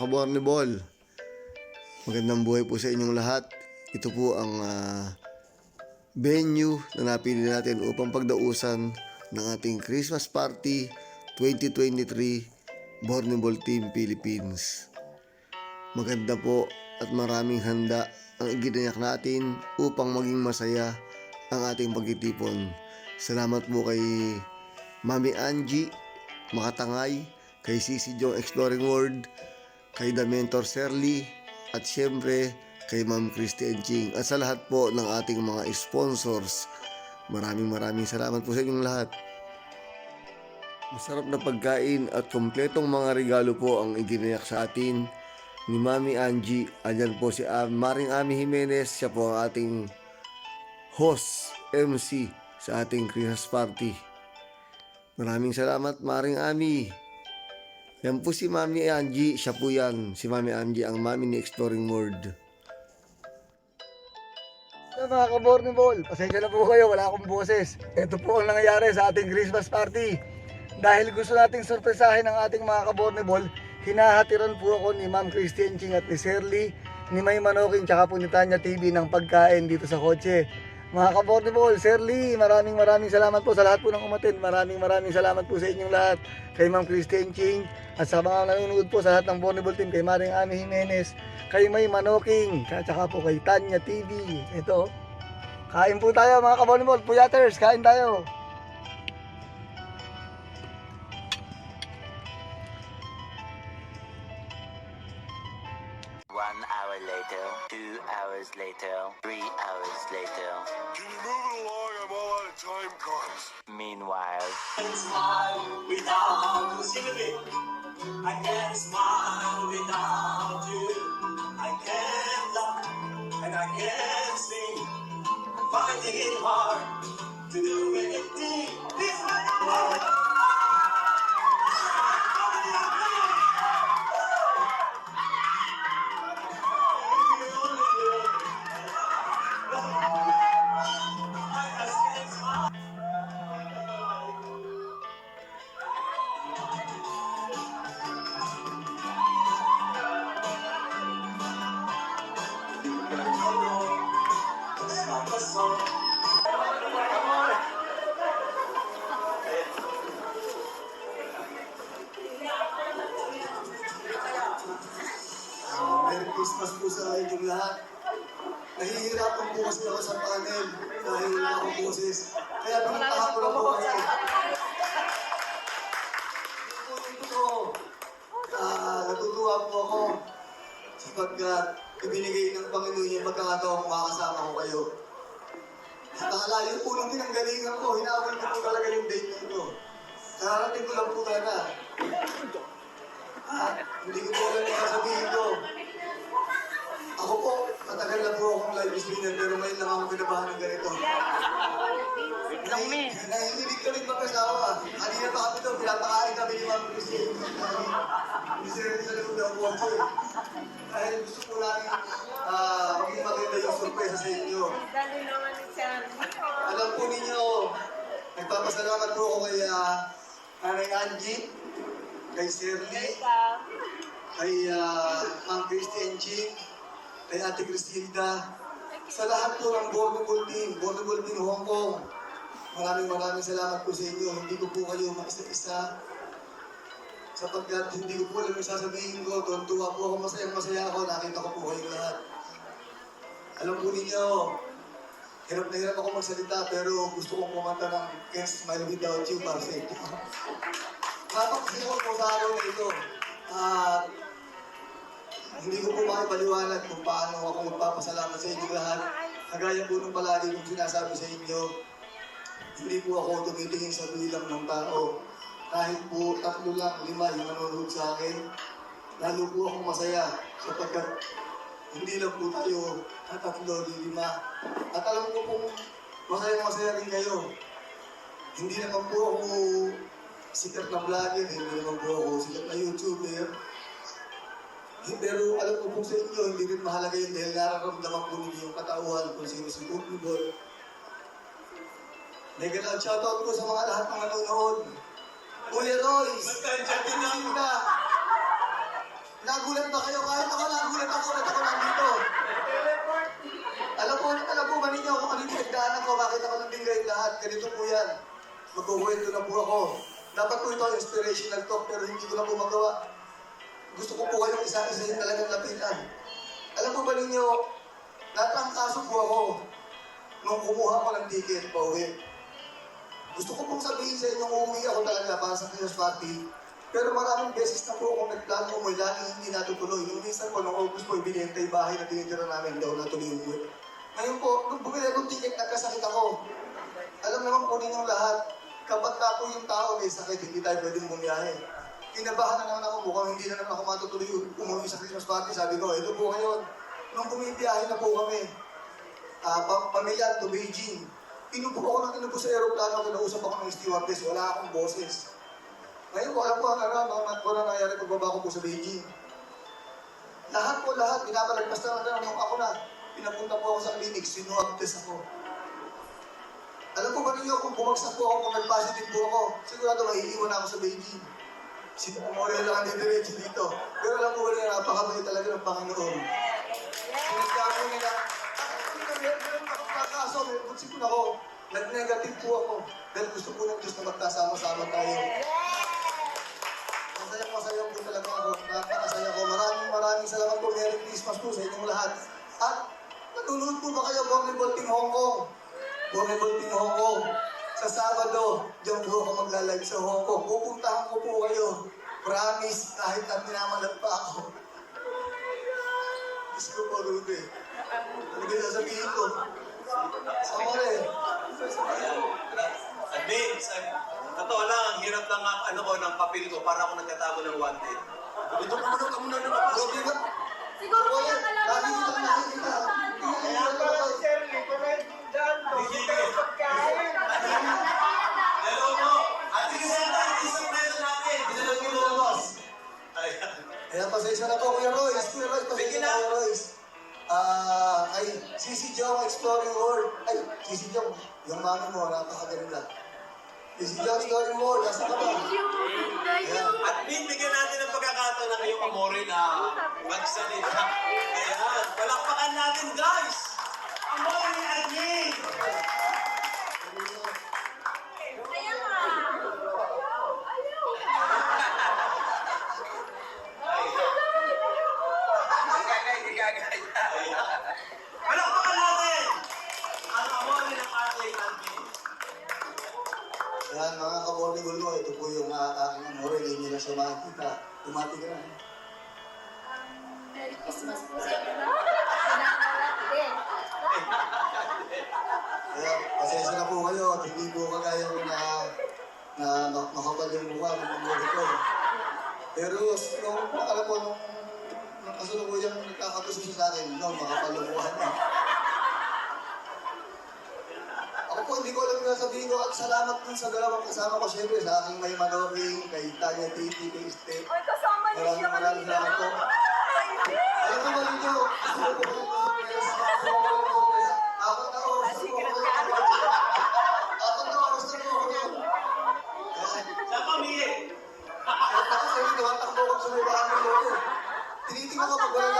kabornebol. Magandang buhay po sa inyong lahat. Ito po ang ah, venue na napili natin upang pagdausan ng ating Christmas Party 2023 Borneball Team Philippines. Maganda po at maraming handa ang iginayak natin upang maging masaya ang ating pagtitipon. Salamat po kay Mami Angie, Makatangay, kay Sisi Jong Exploring World, kay The Mentor Serly, at syempre kay Ma'am Christine Ching at sa lahat po ng ating mga sponsors. Maraming maraming salamat po sa inyong lahat. Masarap na pagkain at kompletong mga regalo po ang iginayak sa atin ni Mami Angie. Andyan po si Am- Maring Ami Jimenez. Siya po ang ating host, MC sa ating Christmas party. Maraming salamat Maring Ami. Yan po si Mami Angie. Siya po yan. Si Mami Angie ang mami ni Exploring World. So, mga ka-Borneo Ball, pasensya na po kayo, wala akong boses. Ito po ang nangyayari sa ating Christmas party. Dahil gusto nating sorpresahin ang ating mga ka-Borneo Ball, hinahatiran po ako ni Ma'am Christian Ching at ni Shirley, ni May Manoking, tsaka po ni Tanya TV ng pagkain dito sa kotse. Mga ka-Borneo Ball, Shirley, maraming maraming salamat po sa lahat po ng umatin. Maraming maraming salamat po sa inyong lahat. Kay Ma'am Christian Ching, at sa mga nanonood po sa lahat ng Ball team, kay Maring Ami Jimenez, kay May Manoking, at saka po kay Tanya TV. Ito, Kain po tayo mga kabonibol, puyaters, kain tayo. One hour later, hours later, three hours later. Can you move it along? I'm all out of time cards. Meanwhile, I can smile without you. Sing with me. I can't smile without you. I can't laugh and I can't sing. I'm Finding it hard sapagkat ibinigay ng Panginoon yung pagkakataong makakasama ko kayo. Akala yung po nung pinanggalingan ko, hinabol ko po talaga yung date nito. Kararating ko lang po talaga. Ah, hindi ko po alam yung sasabihin ko. Ako po, matagal na po akong live streamer pero ngayon lang ako pinabahan ng ganito. Nahi- Nahihilig ka rin mag-asawa. Kanina pa kami doon, pinapakain kami ni Ma'am Christine. Sila rin sa loob ng kotse. Dahil gusto po namin ah, maging maganda yung surpresa sa inyo. Dali naman ni Charlie. Alam po ninyo, nagpapasalamat po ako kay ah, Nanay Angie, kay Shirley, kay uh, Ma'am Christine Ching, kay Ate Cristilda, sa lahat po ng Bornable Team, Bornable Team Hong Kong. Maraming maraming salamat po sa inyo. Hindi ko po kayo maisa-isa. Sapagkat hindi ko po alam yung sasabihin ko. Tuwan-tuwa po ako, masayang masaya ako. Nakita ko po kayong lahat. Alam po ninyo, hirap na hirap ako magsalita pero gusto kong kumanta ng Can't Smile Without You para sa inyo. Napakasaya ko po sa araw na ito. At hindi ko po makipaliwanag kung paano ako magpapasalamat sa inyo lahat. Kagaya po nung palagi kong sinasabi sa inyo, hindi po ako tumitingin sa bilang ng tao. Kahit po tatlo lang, lima yung nanonood sa akin, lalo po akong masaya sapagkat hindi lang po tayo tatatlo, lima. At alam ko pong masaya-masaya rin kayo. Hindi naman po ako sikat na vlogger, hindi naman po ako sikat na YouTuber. Pero alam ko po sa inyo, hindi rin mahalaga yun dahil nararamdaman po ninyo yung katauhan kung sino si Boy. Mega love shoutout po sa mga lahat ng nanonood. Kuya Royce, Ate Linda, Nagulat ba kayo? Kahit ako nagulat ako, ba't ako nandito? Alam po, alam po ba ninyo kung ano yung pinagdaanan ko, bakit ako nandito ngayon lahat? Ganito po yan. Magkukwento na po ako. Dapat po ito ang inspirational talk, pero hindi ko na po magawa. Gusto ko po kayong isa-isa yung talagang lapitan. Alam po ba ninyo, natrangkaso po ako nung kumuha ko ng ticket pa uwi. Gusto ko pong sabihin sa inyo, umuwi ako talaga para sa Christmas party. Pero maraming beses na po akong nagplano umuwi, lagi hindi natutuloy. Yung minsan po, nung August po, ibinenta yung bahay na tinitira namin, ako natuloy umuwi. Ngayon po, nung bumili akong ticket, nagkasakit ako. Alam naman po ninyong lahat, kapag ka po yung tao may sakit, hindi tayo pwedeng bumiyahe. Kinabahan na naman ako, mukhang hindi na naman ako matutuloy umuwi sa Christmas party. Sabi ko, ito po ngayon. Nung bumibiyahe na po kami, ah pa pamilya to Beijing. Inupo ako ng inupo sa aeroplano, kinausap ako ng stewardess, wala akong boses. Ngayon ko alam ko ang ano, mga kung ano nangyari pagbaba ko po sa Beijing. Lahat po, lahat, binabalagpas na lang ako na. Pinapunta po ako sa clinic, sinuwag test ako. Alam ko ba ninyo kung bumagsak po ako, kung nag-positive po ako, sigurado maiiwan ako sa Beijing. Si Memorial lang ang didiretso dito. Pero alam ko ba nila, napakabait talaga ng Panginoon. Sinagdamo bunsipon ako. Nag-negative po ako. Dahil gusto po ng Diyos na magkasama-sama tayo. Masaya masaya po talaga ako. Napakasaya ko. Maraming maraming salamat po. Merry Christmas po sa inyong lahat. At nanonood po ba kayo Volleyball Team Hong Kong? Volleyball Team Hong Kong. Sa Sabado, diyan po ako magla-live sa Hong Kong. Pupuntahan ko po kayo. Promise, kahit na minamalag pa ako. Diyos ko po, Rudy. Ano ba sasabihin ko? Ang ano ko ng papel ko para ako nagtatago ng wanted. Ito ka muna, ka muna. Rudy ba? Siguro kaya ka lang lagi naman kita nakikita. Kaya pala si Shirley, kung may dyan to, hindi kayo pagkain. Hello po! At Gisela, isang meron natin. Gisela ko lumabas. Ayan. Kaya pasensya na po, Kuya Royce. Kuya Royce, pasensya na, na. Kuya Royce. Ah, ay, Sisi Jong Exploring World. Ay, Sisi Jong, yung mami mo, napakaganda. Sisi Jong Exploring World, nasa ka ba? At bibigyan natin ng pagkakataon ng iyong amore na magsalita. Ayan. Palakpakan natin, guys! Amore ni பார்த்துக்கிறேன் hindi ko alam na sabihin ko at salamat din sa dalawang kasama ko, syempre sa aking may manoking, kay Tanya Titi, kay Ste. Oy, kasama niyo siya maraming kanina. salamat po. Alam mo ba ninyo, gusto ko po Apat na oras na po ako. Na oras na po ako. Saan kami? Ako sa inyo, tumatakbo ako sa bahan ng lolo. Tinitingnan ko pag walang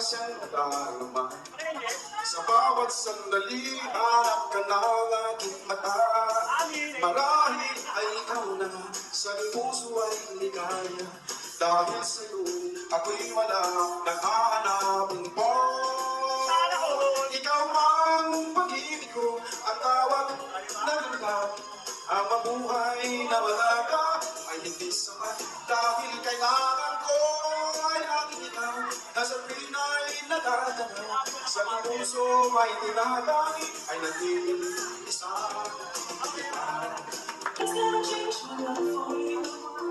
siyang daruma Sa bawat sandali, hanap ka na ang aking mata. Marahil ay ikaw na, sa puso ay ligaya Dahil sa'yo, ako'y wala, nakahanapin po Ikaw ang pag-ibig ko, ang tawag na lupa Ang mabuhay na wala ka, ay hindi sapat dahil kailangan nagtatanong Sa puso Ay nagiging isa It's gonna change my life for you.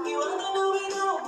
You wanna know it all,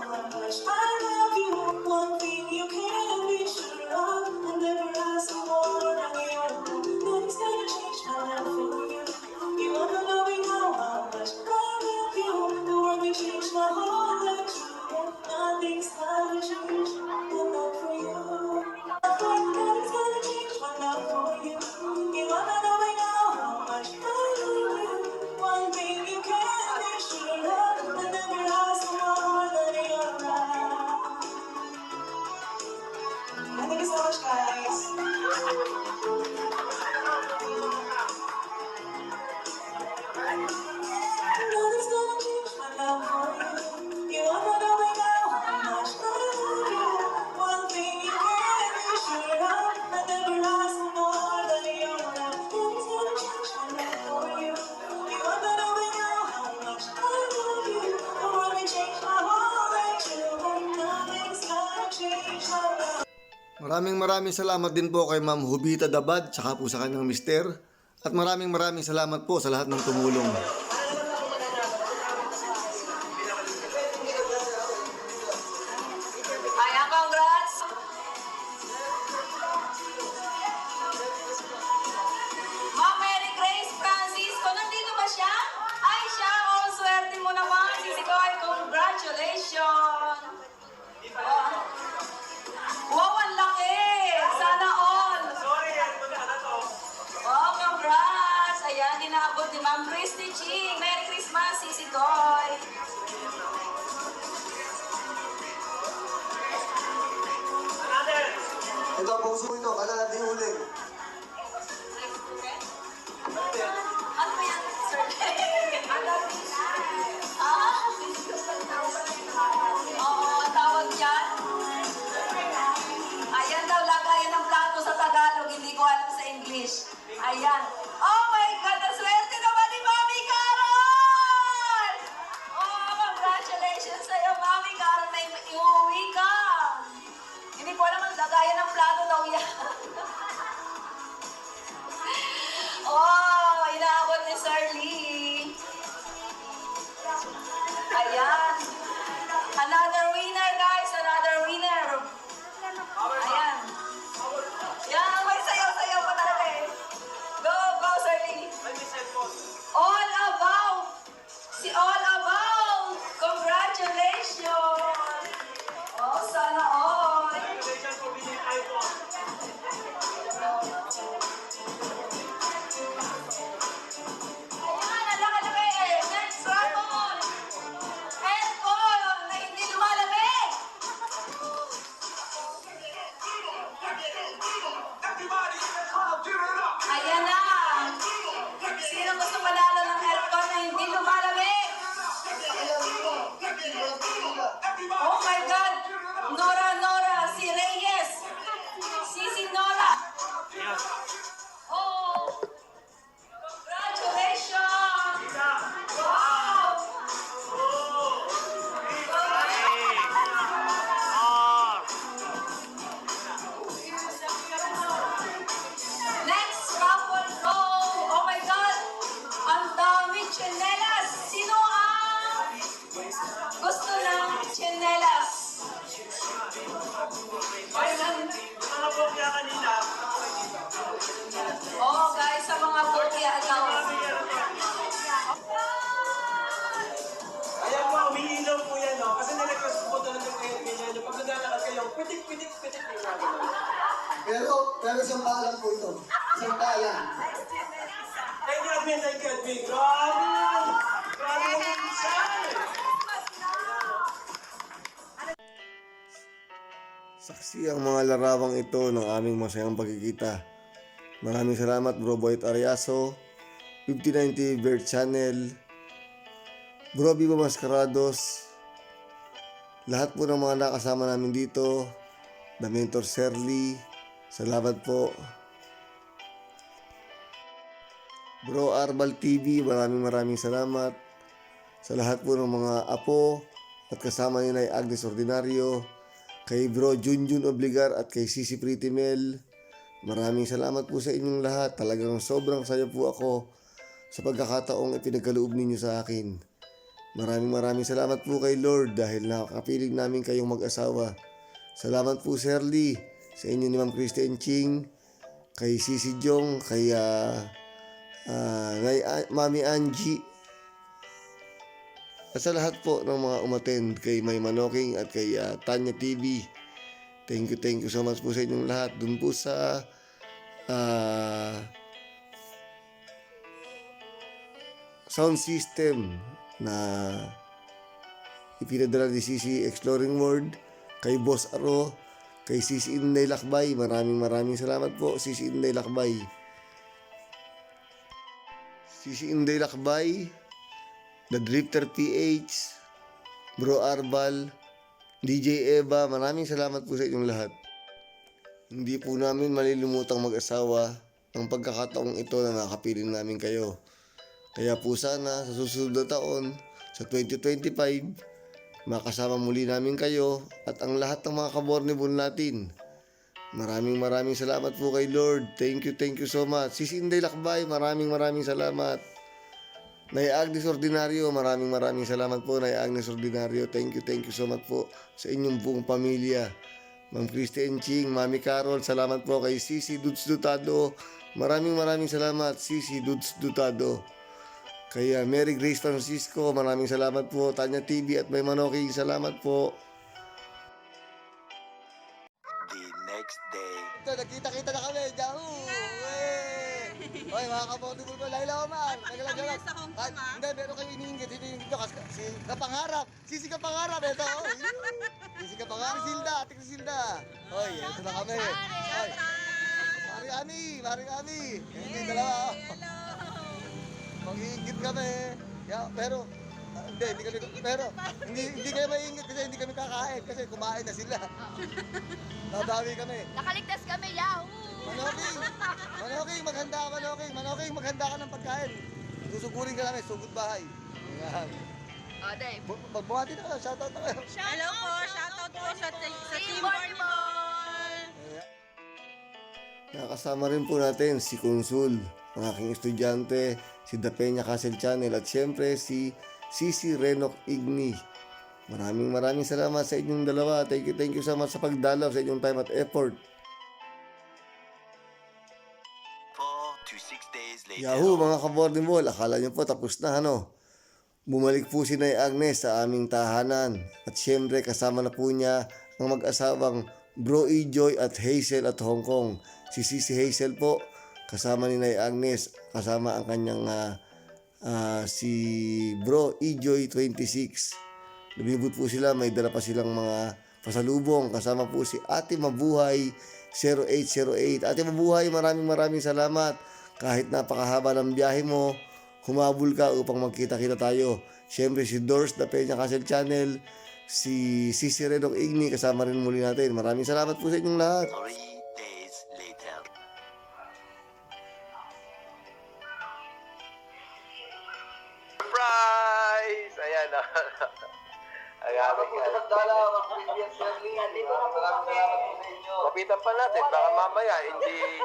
Maraming maraming salamat din po kay Ma'am Hubita Dabad, tsaka po sa kanyang mister. At maraming maraming salamat po sa lahat ng tumulong. Pitik, pitik, pitik, pitik na gano'n. Pero, pero isang paalam po ito. Isang paalam. Thank you, Admin. Thank you, Admin. Grabe yan! Grabe yung siya! Saksi ang mga larawang ito ng aming masayang pagkikita. Maraming salamat Bro Boyt Ariaso, 5090 Bear Channel, Bro Vivo Mascarados, lahat po ng mga nakasama namin dito, The Mentor Serly, salamat po. Bro Arbal TV, maraming maraming salamat. Sa lahat po ng mga apo at kasama niyo na ay Agnes Ordinario, kay Bro Junjun Obligar at kay Sisi Pretty Mel. Maraming salamat po sa inyong lahat. Talagang sobrang saya po ako sa pagkakataong ipinagkaloob ninyo sa akin. Maraming maraming salamat po kay Lord dahil nakakapiling namin kayong mag-asawa. Salamat po Sir Lee sa inyo ni Ma'am Christian Ching, kay Sisi Jong, kay ah, ah, Nay A- Mami Angie, at sa lahat po ng mga umattend kay May Manoking at kay ah, Tanya TV. Thank you, thank you so much po sa inyong lahat. Dun po sa ah, sound system na ipinadala ni Sisi Exploring World, kay Boss Aro, kay Sisi Inday Lakbay. Maraming maraming salamat po, Sisi Inday Lakbay. Sisi Inday Lakbay, The Drifter PH, Bro Arbal, DJ Eva, maraming salamat po sa inyong lahat. Hindi po namin malilimutang mag-asawa ang pagkakataong ito na nakapiling namin kayo. Kaya po sana sa susunod na taon, sa 2025, makasama muli namin kayo at ang lahat ng mga kabornibol natin. Maraming maraming salamat po kay Lord. Thank you, thank you so much. Sis Inday Lakbay, maraming maraming salamat. Nay Agnes Ordinario, maraming maraming salamat po Nay Agnes Ordinario. Thank you, thank you so much po sa inyong buong pamilya. Ma'am Christine Ching, Mami Carol, salamat po kay Sisi Dudes Dutado. Maraming maraming salamat Sisi Dudes Dutado. Kay ah, Mary Grace Francisco, maraming salamat po. Tanya TV at May Manoking, salamat po. The next day. Ito, nagkita-kita na kami. Yahoo! Wey! Oy, mga kabotibol ko, Laila Omar. Nagalagalak. sa Hong Kong, Ay, ah. Hindi, meron kayo iniinggit. Sino yung dito? Kas- Si Kapangarap. Sisi Kapangarap. Ito, oh. Sisi Kapangarap. Silda. Ate ko Silda. Oy, ito na kami. Oy. Mari Ami. Mari Ami. Hindi dalawa. oh. Mag-iinggit kami. Yeah, pero, ah, hindi, hindi kami, pero, hindi, hindi kayo maiinggit kasi hindi kami kakain kasi kumain na sila. Nabawi kami. Nakaligtas kami, yahoo! Manoking! Manoking, maghanda ka, Manoking! Manoking, maghanda ka ng pagkain. Susugurin ka namin, sugod bahay. Ayan. O, Dave. Bu- Magbumati na kayo, shoutout na kayo. Hello po, shoutout po sa, sa Team Volleyball! Nakasama rin po natin si Consul, ang aking estudyante, si Da Peña Castle Channel at siyempre si Sisi Renok Igni. Maraming maraming salamat sa inyong dalawa. Thank you, thank you so much sa pagdalaw, sa inyong time at effort. Yahoo mga ka-boarding ball, akala nyo po tapos na ano. Bumalik po si Nay Agnes sa aming tahanan at siyempre kasama na po niya ang mag-asawang Bro E-Joy at Hazel at Hong Kong. Si Sisi Hazel po, kasama ni Nay Agnes, kasama ang kanyang ah, ah, si Bro E-Joy 26. Lumibot po sila, may dala pa silang mga pasalubong. Kasama po si Ate Mabuhay 0808. Ate Mabuhay, maraming maraming salamat. Kahit napakahaba ng biyahe mo, humabol ka upang magkita-kita tayo. Siyempre si Doors, The Peña Castle Channel, si Sisi Renok Igni, kasama rin muli natin. Maraming salamat po sa inyong lahat. Three natin, baka mamaya hindi...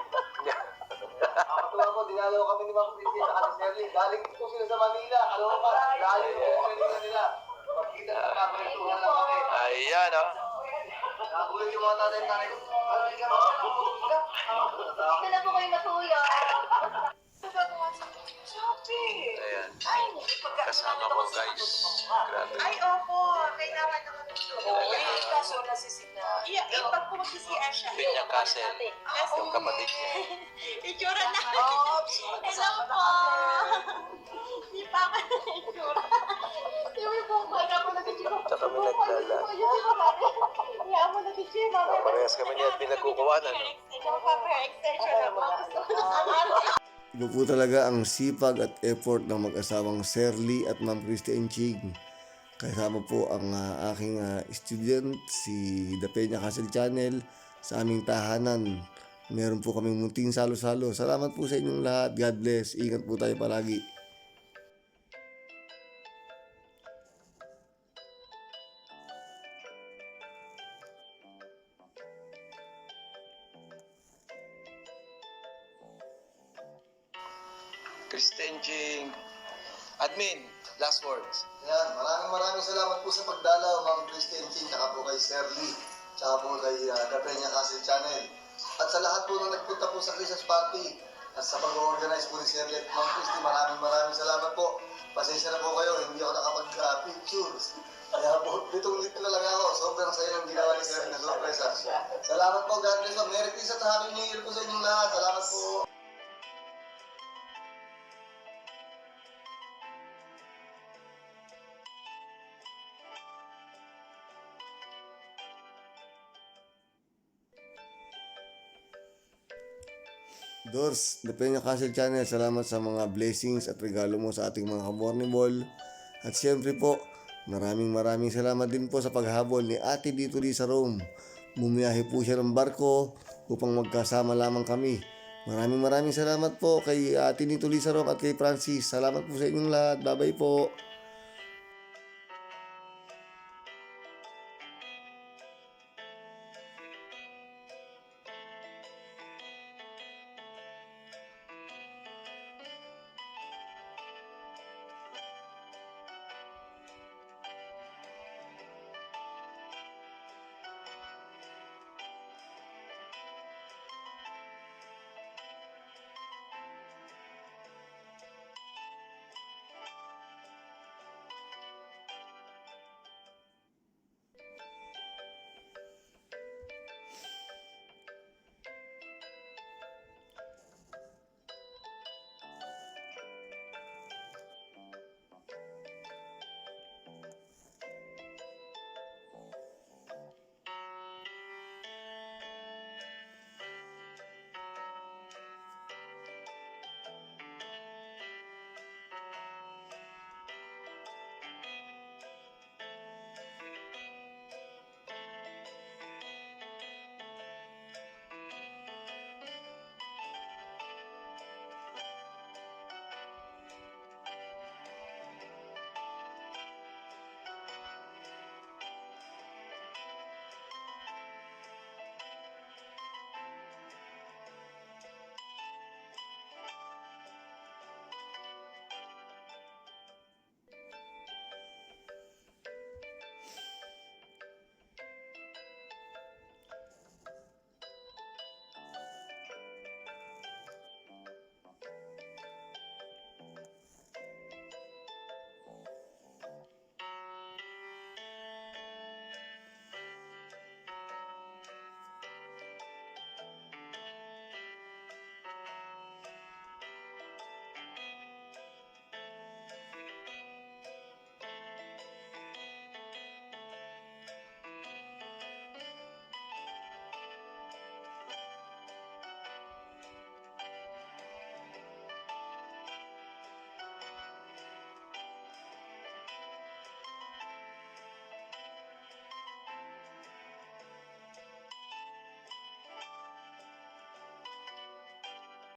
Nakatuwa po, dinalaw kami ni Ma'am Christine at ni Shirley. Galing po sila sa Manila, Caloocan. Galing po sa Manila nila. Magkita sa kaparentuhan lang kami. Ayan, oh. Nakakulit yung mga tatay tatay ko. Dito na po kayo matulog. Ayan. Kasama ko guys. Grabe. Ay, opo. Kailangan naman Eh, kaso nasisig na. Yeah, eh, pag po mag-CR siya. Pinya Castle. Yung kapatid niya. Itsura na. Oops! Hello po. Di pa ako itsura. Di po ko na po nag-itsura. Sa kami nagdala. Kaya mo nag-itsura. Parehas kami niya pinagkukuwanan. Na po. Iba po talaga ang sipag at effort ng mag-asawang Serly at Ma'am Christine Ching. Kasama po ang ah, aking ah, student, si The Peña Castle Channel, sa aming tahanan. Meron po kaming munting salo-salo. Salamat po sa inyong lahat. God bless. Ingat po tayo palagi. Lito na lang ako. Sobrang saya ng ginawa ni Sir na sorpresa. Salamat po, God bless po. Merry Christmas at Happy New Year po sa inyong lahat. Salamat po. Dors, The Peña Castle Channel, salamat sa mga blessings at regalo mo sa ating mga morning ball. At siyempre po, maraming maraming salamat din po sa paghabol ni ate dito di sa Rome. Bumiyahe po siya ng barko upang magkasama lamang kami. Maraming maraming salamat po kay ate dito di sa Rome at kay Francis. Salamat po sa inyong lahat. Bye-bye po.